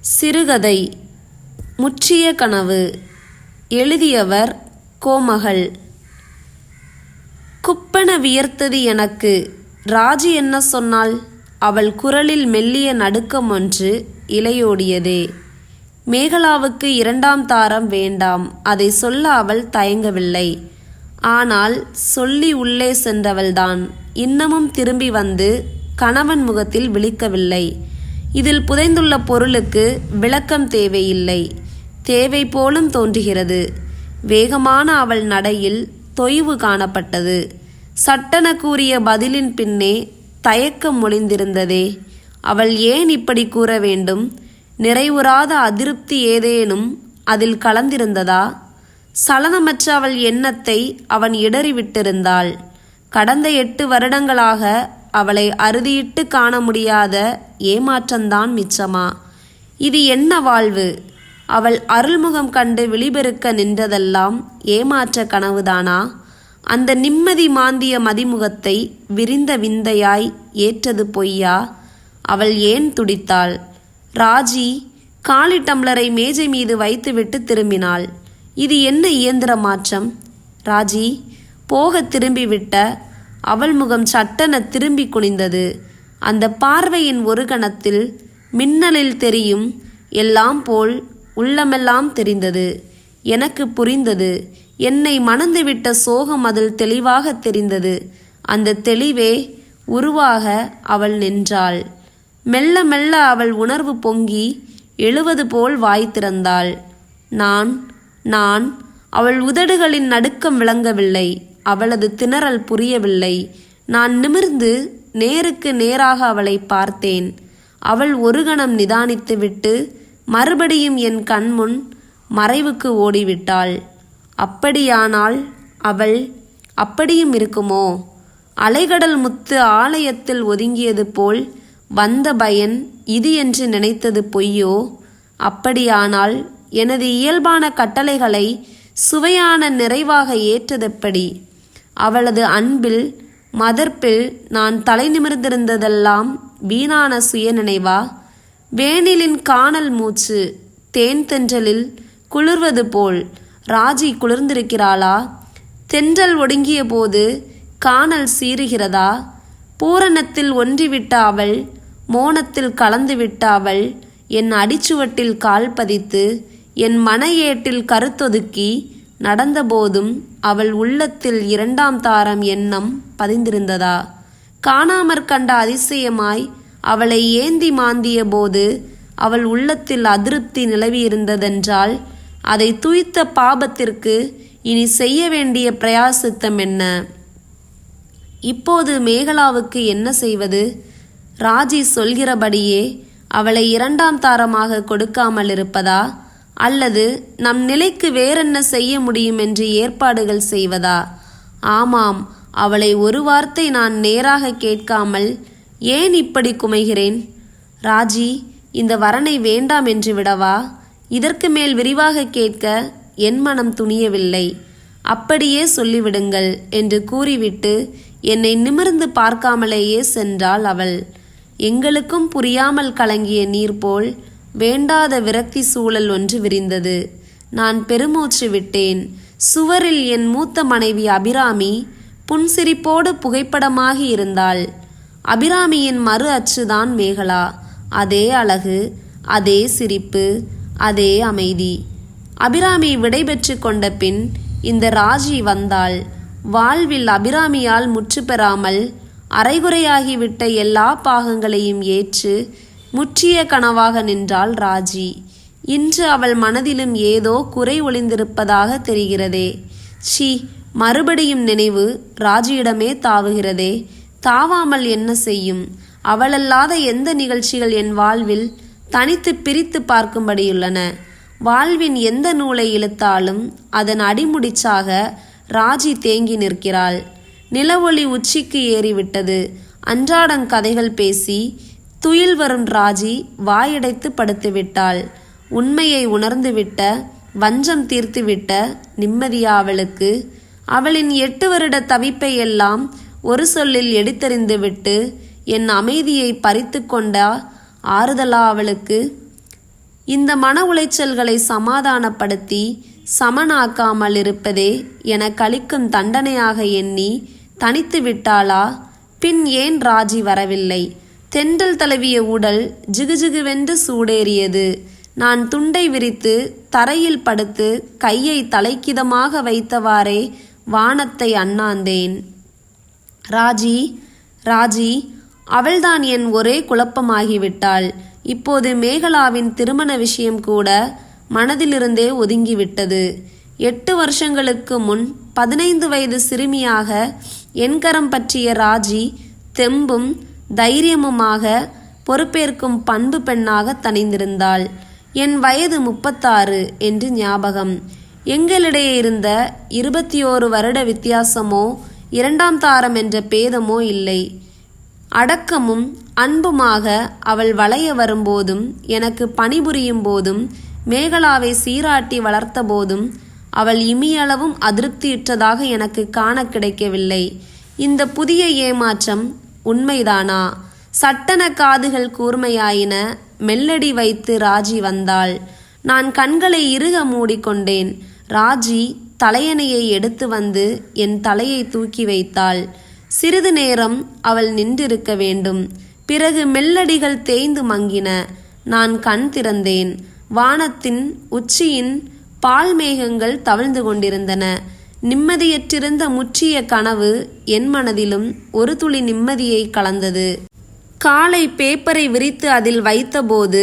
சிறுகதை. முற்றிய கனவு. எழுதியவர் கோமகள். குப்பென வியர்த்தது எனக்கு. ராஜி என்ன சொன்னாள்? அவள் குரலில் மெல்லிய நடுக்கம் ஒன்று இலையோடியதே. மேகலாவுக்கு இரண்டாம் தாரம் வேண்டாம். அதை சொல்ல அவள் தயங்கவில்லை. ஆனால் சொல்லி உள்ளே சென்றவள்தான். இன்னமும் திரும்பி வந்து கணவன் முகத்தில் விழிக்கவில்லை. இதில் புதைந்துள்ள பொருளுக்கு விளக்கம் தேவையில்லை. தேவை போலும் தோன்றுகிறது. வேகமான அவள் நடையில் தொய்வு காணப்பட்டது. சட்டென கூறிய பதிலின் பின்னே தயக்கம் மொழிந்திருந்ததே அவள் ஏன் இப்படி கூற வேண்டும்? நிறைவுறாத அதிருப்தி ஏதேனும் அதில் கலந்திருந்ததா? சலனமற்ற அவள் எண்ணத்தை அவன் இடறிவிட்டிருந்தாள். கடந்த எட்டு வருடங்களாக அவளை அறுதியிட்டு காண முடியாத ஏமாற்றந்தான் மிச்சமா? இது என்ன வாழ்வு? அவள் அருள்முகம் கண்டு விழிபெருக்க நின்றதெல்லாம் ஏமாற்ற கனவுதானா? அந்த நிம்மதி மாந்திய மதிமுகத்தை விரிந்த விந்தையாய் ஏற்றது பொய்யா? அவள் ஏன் துடித்தாள்? ராஜி காலி டம்ளரை மேஜை மீது வைத்துவிட்டு திரும்பினாள். இது என்ன இயந்திர மாற்றம்? ராஜி போக திரும்பிவிட்ட அவள் முகம் சட்டென திரும்பி குனிந்தது. அந்த பார்வையின் ஒரு கணத்தில் மின்னலில் தெரியும் எல்லாம் போல் உள்ளமெல்லாம் தெரிந்தது. எனக்கு புரிந்தது. என்னை மணந்துவிட்ட சோகம் அதில் தெளிவாக தெரிந்தது. அந்த தெளிவே உருவாக அவள் நின்றாள். மெல்ல மெல்ல அவள் உணர்வு பொங்கி எழுவது போல் வாய் திறந்தாள். நான் நான் அவள் உதடுகளின் நடுக்கம் விளங்கவில்லை. அவளது திணறல் புரியவில்லை. நான் நிமிர்ந்து நேருக்கு நேராக அவளை பார்த்தேன். அவள் ஒரு கணம் நிதானித்துவிட்டு மறுபடியும் என் கண்முன் மறைவுக்கு ஓடிவிட்டாள். அப்படியானால் அவள் அப்படியும் இருக்குமோ? அலைகடல் முத்து ஆலயத்தில் ஒதுங்கியது போல் வந்த பயன் இது என்று நினைத்தது பொய்யோ? அப்படியானால் எனது இயல்பான கட்டளைகளை சுவையான நிறைவாக ஏற்றதெப்படி? அவளது அன்பில் மதர்ப்பில் நான் தலை நிமிர்ந்திருந்ததெல்லாம் வீணான சுய நினைவா வேனிலின் காணல் மூச்சு தேன் தென்றலில் குளிர்வது போல் ராஜி குளிர்ந்திருக்கிறாளா? தென்றல் ஒடுங்கிய போது காணல் சீறுகிறதா? பூரணத்தில் ஒன்றிவிட்ட அவள் மோனத்தில் கலந்துவிட்ட அவள் என் அடிச்சுவட்டில் கால் பதித்து என் மன ஏட்டில் கருத்தொதுக்கி நடந்தபோதும் அவள் உள்ளத்தில் இரண்டாம் தாரம் எண்ணம் பதிந்திருந்ததா? காணாமற் கண்ட அதிசயமாய் அவளை ஏந்தி மாந்திய போது அவள் உள்ளத்தில் அதிருப்தி நிலவியிருந்ததென்றால் அதை துய்த்த பாபத்திற்கு இனி செய்ய வேண்டிய பிரயாசித்தம் என்ன? இப்போது மேகலாவுக்கு என்ன செய்வது? ராஜி சொல்கிறபடியே அவளை இரண்டாம் தாரமாக கொடுக்காமல் இருப்பதா அல்லது நம் நிலைக்கு வேறென்ன செய்ய முடியும் என்று ஏற்பாடுகள் செய்வதா? ஆமாம் அவளை ஒரு வார்த்தை நான் நேராக கேட்காமல் ஏன் இப்படி குமைகிறேன்? ராஜி இந்த வரனை வேண்டாம் என்று விடவா? இதற்கு மேல் விரிவாக கேட்க என் மனம் துணியவில்லை. அப்படியே சொல்லிவிடுங்கள் என்று கூறிவிட்டு என்னை நிமிர்ந்து பார்க்காமலேயே சென்றாள் அவள். எங்களுக்கும் புரியாமல் கலங்கிய நீர் போல் வேண்டாத விரக்தி சூழல் ஒன்று விரிந்தது. நான் பெருமூச்சு விட்டேன். சுவரில் என் மூத்த மனைவி அபிராமி புன்சிரிப்போடு புகைப்படமாகி இருந்தாள். அபிராமியின் மறு அச்சுதான் மேகலா. அதே அழகு அதே சிரிப்பு அதே அமைதி. அபிராமி விடைபெற்று கொண்ட பின் இந்த ராஜி வந்தாள். வாழ்வில் அபிராமியால் முற்று பெறாமல் அரைகுறையாகிவிட்ட எல்லா பாகங்களையும் ஏற்று முற்றிய கனவாக நின்றாள் ராஜி. இன்று அவள் மனதிலும் ஏதோ குறை ஒளிந்திருப்பதாக தெரிகிறதே. ஷீ மறுபடியும் நினைவு ராஜியிடமே தாவுகிறதே. தாவாமல் என்ன செய்யும்? அவளல்லாத எந்த நிகழ்ச்சிகள் என் வாழ்வில் தனித்து பிரித்து பார்க்கும்படியுள்ளன. வாழ்வின் எந்த நூலை இழுத்தாலும் அதன் அடிமுடிச்சாக ராஜி தேங்கி நிற்கிறாள். நிலவொளி உச்சிக்கு ஏறிவிட்டது. அன்றாடங் கதைகள் பேசி துயில் வரும் ராஜி வாயடைத்து படுத்துவிட்டாள். உண்மையை உணர்ந்துவிட்ட வஞ்சம் தீர்த்துவிட்ட நிம்மதியா அவளுக்கு அவளின் எட்டு வருட தவிப்பை எல்லாம் ஒரு சொல்லில் எடுத்தறிந்துவிட்டு என் அமைதியை பறித்து கொண்டா ஆறுதலா அவளுக்கு இந்த மன உளைச்சல்களை சமாதானப்படுத்தி சமனாக்காமல் இருப்பதே என கழிக்கும் தண்டனையாக எண்ணி தனித்து விட்டாளா பின் ஏன் ராஜி வரவில்லை? தென்றல் தழுவிய உடல் ஜிகுஜிகுவென்று சூடேறியது. நான் துண்டை விரித்து தரையில் படுத்து கையை தலைக்கிதமாக வைத்தவாறே வானத்தை அண்ணாந்தேன். ராஜி ராஜி அவள்தான் என் ஒரே குழப்பமாகிவிட்டாள். இப்போது மேகலாவின் திருமண விஷயம் கூட மனதிலிருந்தே ஒதுங்கிவிட்டது. எட்டு வருஷங்களுக்கு முன் பதினைந்து வயது சிறுமியாக என்கரம் பற்றிய ராஜி தெம்பும் தைரியமுமாக பொறுப்பேற்கும் பண்பு பெண்ணாக தனிந்திருந்தாள். என் வயது முப்பத்தாறு என்று ஞாபகம். எங்களிடையே இருந்த இருபத்தி ஓரு வருட வித்தியாசமோ இரண்டாம் தாரம் என்ற பேதமோ இல்லை. அடக்கமும் அன்புமாக அவள் வளைய வரும்போதும் எனக்கு பணிபுரியும் போதும் மேகலாவை சீராட்டி வளர்த்த போதும் அவள் இமியளவும் அதிருப்தியுற்றதாக எனக்கு காண கிடைக்கவில்லை. இந்த புதிய ஏமாற்றம் உண்மைதானா? சட்டன காதுகள் கூர்மையாயின மெல்லடி வைத்து ராஜி வந்தாள். நான் கண்களை இறுக மூடிக்கொண்டேன். ராஜி தலையணையை எடுத்து வந்து என் தலையை தூக்கி வைத்தாள். சிறிது நேரம் அவள் நின்றிருக்க வேண்டும். பிறகு மெல்லடிகள் தேய்ந்து மங்கின. நான் கண் திறந்தேன். வானத்தின் உச்சியின் பால் மேகங்கள் தவழ்ந்து கொண்டிருந்தன. நிம்மதியற்றிருந்த முற்றிய கனவு என் மனதிலும் ஒரு துளி நிம்மதியை கலந்தது. காலை பேப்பரை விரித்து அதில் வைத்தபோது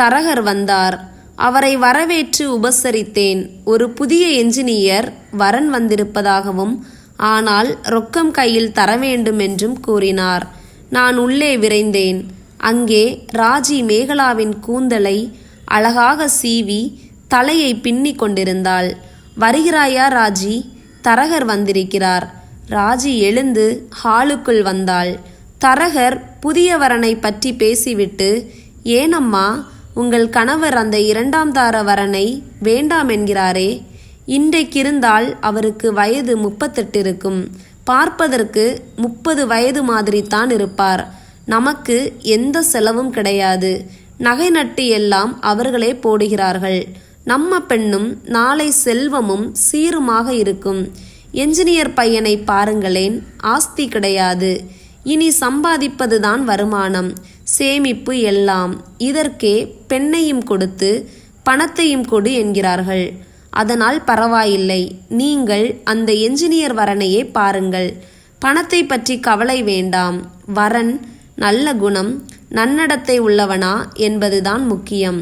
தரகர் வந்தார். அவரை வரவேற்று உபசரித்தேன். ஒரு புதிய என்ஜினியர் வரன் வந்திருப்பதாகவும் ஆனால் ரொக்கம் கையில் தர வேண்டும் என்றும் கூறினார். நான் உள்ளே விரைந்தேன். அங்கே ராஜி மேகலாவின் கூந்தலை அழகாக சீவி தலையை பின்னிக் கொண்டிருந்தாள். வருகிறாயா ராஜி? தரகர் வந்திருக்கிறார். ராஜி எழுந்து ஹாலுக்குள் வந்தாள். தரகர் புதியவரனை பற்றி பேசிவிட்டு ஏனம்மா உங்கள் கணவர் அந்த இரண்டாம் தார வரனை வேண்டாம் என்கிறாரே. இன்றைக்கிருந்தால் அவருக்கு வயது முப்பத்தெட்டு இருக்கும். பார்ப்பதற்கு முப்பது வயது மாதிரித்தான் இருப்பார். நமக்கு எந்த செலவும் கிடையாது. நகை நட்டு எல்லாம் அவர்களே போடுகிறார்கள். நம்ம பெண்ணும் நாளை செல்வமும் சீருமாக இருக்கும். என்ஜினியர் பையனை பாருங்களேன் ஆஸ்தி கிடையாது. இனி சம்பாதிப்பதுதான் வருமானம். சேமிப்பு எல்லாம் இதற்கே பெண்ணையும் கொடுத்து பணத்தையும் கொடு என்கிறார்கள். அதனால் பரவாயில்லை. நீங்கள் அந்த என்ஜினியர் வரனையே பாருங்கள். பணத்தை பற்றி கவலை வேண்டாம். வரன் நல்ல குணம் நன்னடத்தை உள்ளவனா என்பதுதான் முக்கியம்.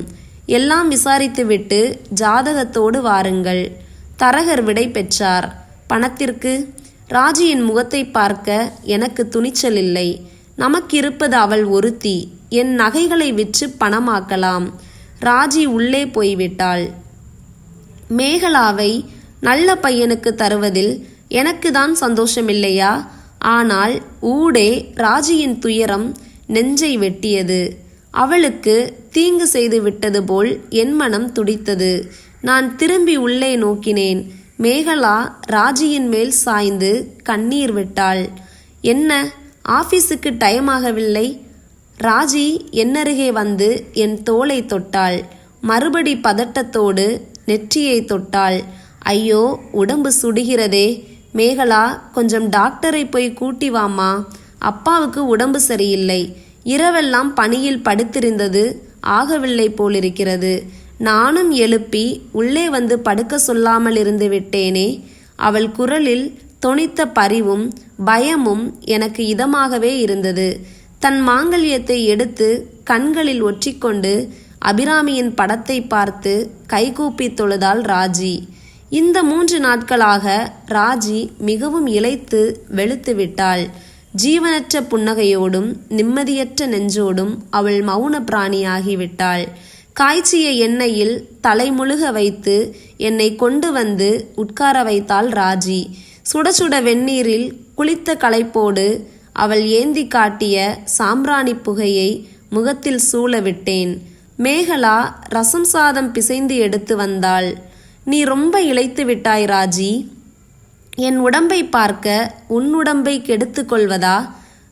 எல்லாம் விசாரித்துவிட்டு ஜாதகத்தோடு வாருங்கள். தரகர் விடை பெற்றார். பணத்திற்கு? ராஜியின் முகத்தை பார்க்க எனக்கு துணிச்சல் இல்லை. நமக்கிருப்பது அவள் ஒருத்தி. என் நகைகளை விற்று பணமாக்கலாம். ராஜி உள்ளே போய்விட்டாள். மேகலாவை நல்ல பையனுக்கு தருவதில் எனக்கு தான் சந்தோஷமில்லையா? ஆனால் ஊடே ராஜியின் துயரம் நெஞ்சை வெட்டியது. அவளுக்கு தீங்கு செய்து விட்டது போல் என் மனம் துடித்தது. நான் திரும்பி உள்ளே நோக்கினேன். மேகலா ராஜியின் மேல் சாய்ந்து கண்ணீர் விட்டாள். என்ன ஆபீஸுக்கு டைம் ஆகவில்லை? ராஜி என்னருகே வந்து என் தோளை தொட்டாள். மறுபடி பதட்டத்தோடு நெற்றியை தொட்டாள். ஐயோ உடம்பு சுடுகிறதே. மேகலா கொஞ்சம் டாக்டரை போய் கூட்டி வாமா அப்பாவுக்கு உடம்பு சரியில்லை. இரவெல்லாம் பணியில் படுத்திருந்தது. ஆகவில்லை போலிருக்கிறது. நானும் எழுப்பி உள்ளே வந்து படுக்க சொல்லாமல் இருந்து விட்டேனே. அவள் குரலில் தொனித்த பரிவும் பயமும் எனக்கு இதமாகவே இருந்தது. தன் மாங்கல்யத்தை எடுத்து கண்களில் ஒற்றிக்கொண்டு அபிராமியின் படத்தை பார்த்து கைகூப்பி தொழுதாள் ராஜி. இந்த மூன்று நாட்களாக ராஜி மிகவும் இழைத்து வெளுத்து விட்டாள் ஜீவனற்ற புன்னகையோடும் நிம்மதியற்ற நெஞ்சோடும் அவள் மௌன பிராணியாகிவிட்டாள் காய்ச்சிய எண்ணெயில் தலைமுழுக வைத்து என்னை கொண்டு வந்து உட்கார வைத்தாள் ராஜி. சுட சுட வெந்நீரில் குளித்த களைப்போடு அவள் ஏந்தி காட்டிய சாம்பிராணி புகையை முகத்தில் சூழ விட்டேன். மேகலா ரசம் சாதம் பிசைந்து எடுத்து வந்தாள். நீ ரொம்ப இளைத்து விட்டாய் ராஜி. என் உடம்பை பார்க்க உன் உடம்பை கெடுத்து கொள்வதா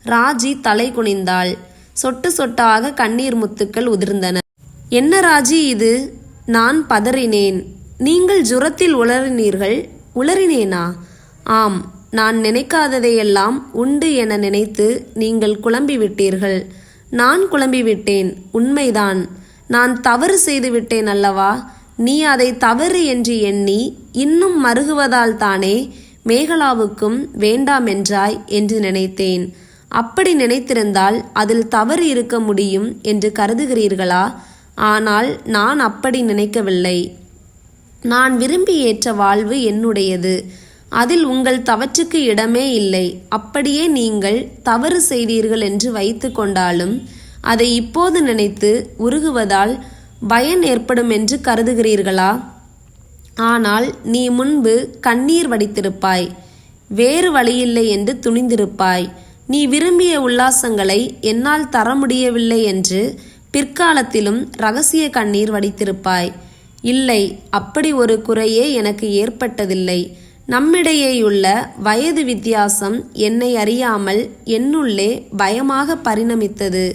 ராஜி தலை குனிந்தாள். சொட்டு சொட்டாக கண்ணீர் முத்துக்கள் உதிர்ந்தன. என்ன ராஜி இது? நான் பதறினேன். நீங்கள் ஜுரத்தில் உளறினீர்கள் உளறினேனா ஆம் நான் நினைக்காததையெல்லாம் உண்டு என நினைத்து நீங்கள் குழம்பிவிட்டீர்கள். நான் குழம்பிவிட்டேன். உண்மைதான். நான் தவறு செய்து விட்டேன் அல்லவா? நீ அதை தவறு என்று எண்ணி இன்னும் மருகுவதால் தானே மேகலாவுக்கும் வேண்டாம் என்றாய் என்று நினைத்தேன். அப்படி நினைத்திருந்தால் அதில் தவறு இருக்க முடியும் என்று கருதுகிறீர்களா? ஆனால் நான் அப்படி நினைக்கவில்லை. நான் விரும்பி ஏற்ற வாழ்வு என்னுடையது. அதில் உங்கள் தவற்றுக்கு இடமே இல்லை. அப்படியே நீங்கள் தவறு செய்தீர்கள் என்று வைத்து கொண்டாலும் அதை இப்போது நினைத்து உருகுவதால் பயன் ஏற்படும் என்று கருதுகிறீர்களா? ஆனால் நீ முன்பு கண்ணீர் வடித்திருப்பாய். வேறு வழியில்லை என்று துணிந்திருப்பாய். நீ விரும்பிய உல்லாசங்களை என்னால் தர முடியவில்லை என்று பிற்காலத்திலும் ரகசிய கண்ணீர் வடித்திருப்பாய். இல்லை அப்படி ஒரு குறையே எனக்கு ஏற்பட்டதில்லை. நம்மிடையேயுள்ள வயது வித்தியாசம் என்னை அறியாமல் என்னுள்ளே பயமாக பரிணமித்தது.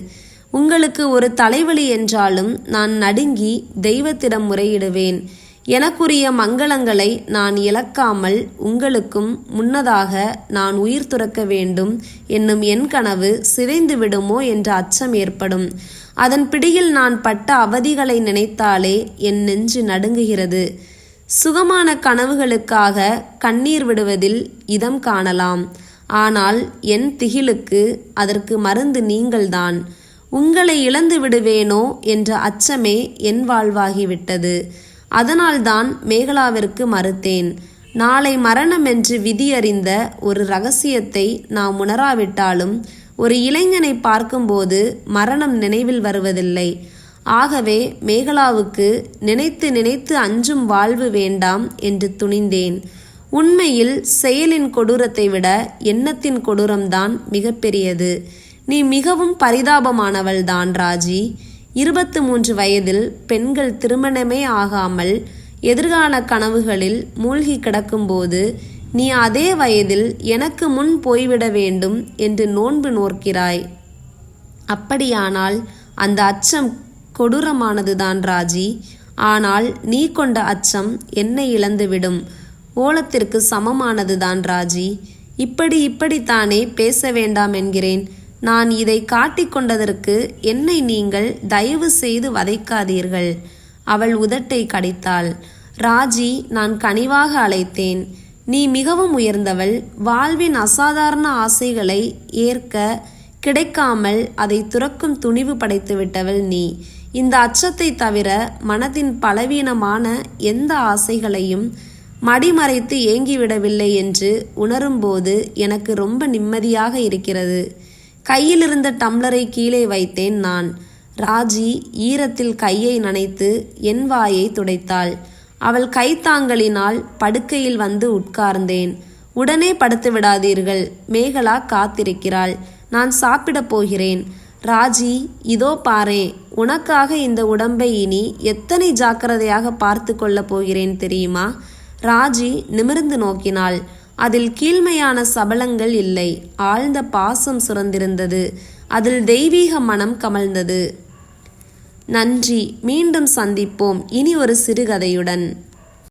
உங்களுக்கு ஒரு தலைவலி என்றாலும் நான் நடுங்கி தெய்வத்திடம் முறையிடுவேன். எனக்குரிய மங்களங்களை நான் இழக்காமல் உங்களுக்கும் முன்னதாக நான் உயிர் துறக்க வேண்டும் என்னும் என் கனவு சிதைந்து விடுமோ என்ற அச்சம் ஏற்படும். அதன் பிடியில் நான் பட்ட அவதிகளை நினைத்தாலே என் நெஞ்சு நடுங்குகிறது. சுகமான கனவுகளுக்காக கண்ணீர் விடுவதில் இதம் காணலாம். ஆனால் என் திகிலுக்கு அதற்கு மருந்து நீங்கள்தான். உங்களை இழந்து விடுவேனோ என்ற அச்சமே என் வாழ்வாகிவிட்டது. அதனால்தான் மேகலாவிற்கு மறுத்தேன். நாளை மரணம் என்று விதியறிந்த ஒரு ரகசியத்தை நாம் உணராவிட்டாலும் ஒரு இளைஞனை பார்க்கும்போது மரணம் நினைவில் வருவதில்லை. ஆகவே மேகலாவுக்கு நினைத்து நினைத்து அஞ்சும் வாழ்வு வேண்டாம் என்று துணிந்தேன். உண்மையில் செயலின் கொடூரத்தை விட எண்ணத்தின் கொடூரம்தான் மிகப்பெரியது. நீ மிகவும் பரிதாபமானவள்தான் ராஜி. இருபத்து மூன்று வயதில் பெண்கள் திருமணமே ஆகாமல் எதிர்கால கனவுகளில் மூழ்கி கிடக்கும்போது நீ அதே வயதில் எனக்கு முன் போய்விட வேண்டும் என்று நோன்பு நோக்கிறாய் அப்படியானால் அந்த அச்சம் கொடூரமானதுதான் ராஜி. ஆனால் நீ கொண்ட அச்சம் என்னை இழந்துவிடும். ஓலத்திற்கு சமமானதுதான் ராஜி. இப்படி இப்படித்தானே பேச வேண்டாம் என்கிறேன். நான் இதை காட்டிக்கொண்டதற்கு என்னை நீங்கள் தயவு செய்து வதைக்காதீர்கள். அவள் உதட்டை கடித்தாள். ராஜி நான் கனிவாக அழைத்தேன். நீ மிகவும் உயர்ந்தவள். வாழ்வின் அசாதாரண ஆசைகளை ஏற்க கிடைக்காமல் அதை துறக்கும் துணிவு படைத்து விட்டவள் நீ. இந்த அச்சத்தை தவிர மனதின் பலவீனமான எந்த ஆசைகளையும் மடிமறைத்து ஏங்கிவிடவில்லை என்று உணரும்போது எனக்கு ரொம்ப நிம்மதியாக இருக்கிறது. கையிலிருந்த டம்ளரை கீழே வைத்தேன் நான். ராஜி ஈரத்தில் கையை நனைத்து என் வாயை துடைத்தாள். அவள் கைத்தாங்கலினால் படுக்கையில் வந்து உட்கார்ந்தேன். உடனே படுத்து விடாதீர்கள் மேகலா காத்திருக்கிறாள். நான் சாப்பிடப் போகிறேன். ராஜி இதோ பாரே உனக்காக இந்த உடம்பை இனி எத்தனை ஜாக்கிரதையாக பார்த்து கொள்ளப் போகிறேன் தெரியுமா? ராஜி நிமிர்ந்து நோக்கினாள். அதில் கீழ்மையான சபலங்கள் இல்லை. ஆழ்ந்த பாசம் சுரந்திருந்தது அதில் தெய்வீக மனம் கமழ்ந்தது. நன்றி. மீண்டும் சந்திப்போம். இனி ஒரு சிறுகதையுடன்.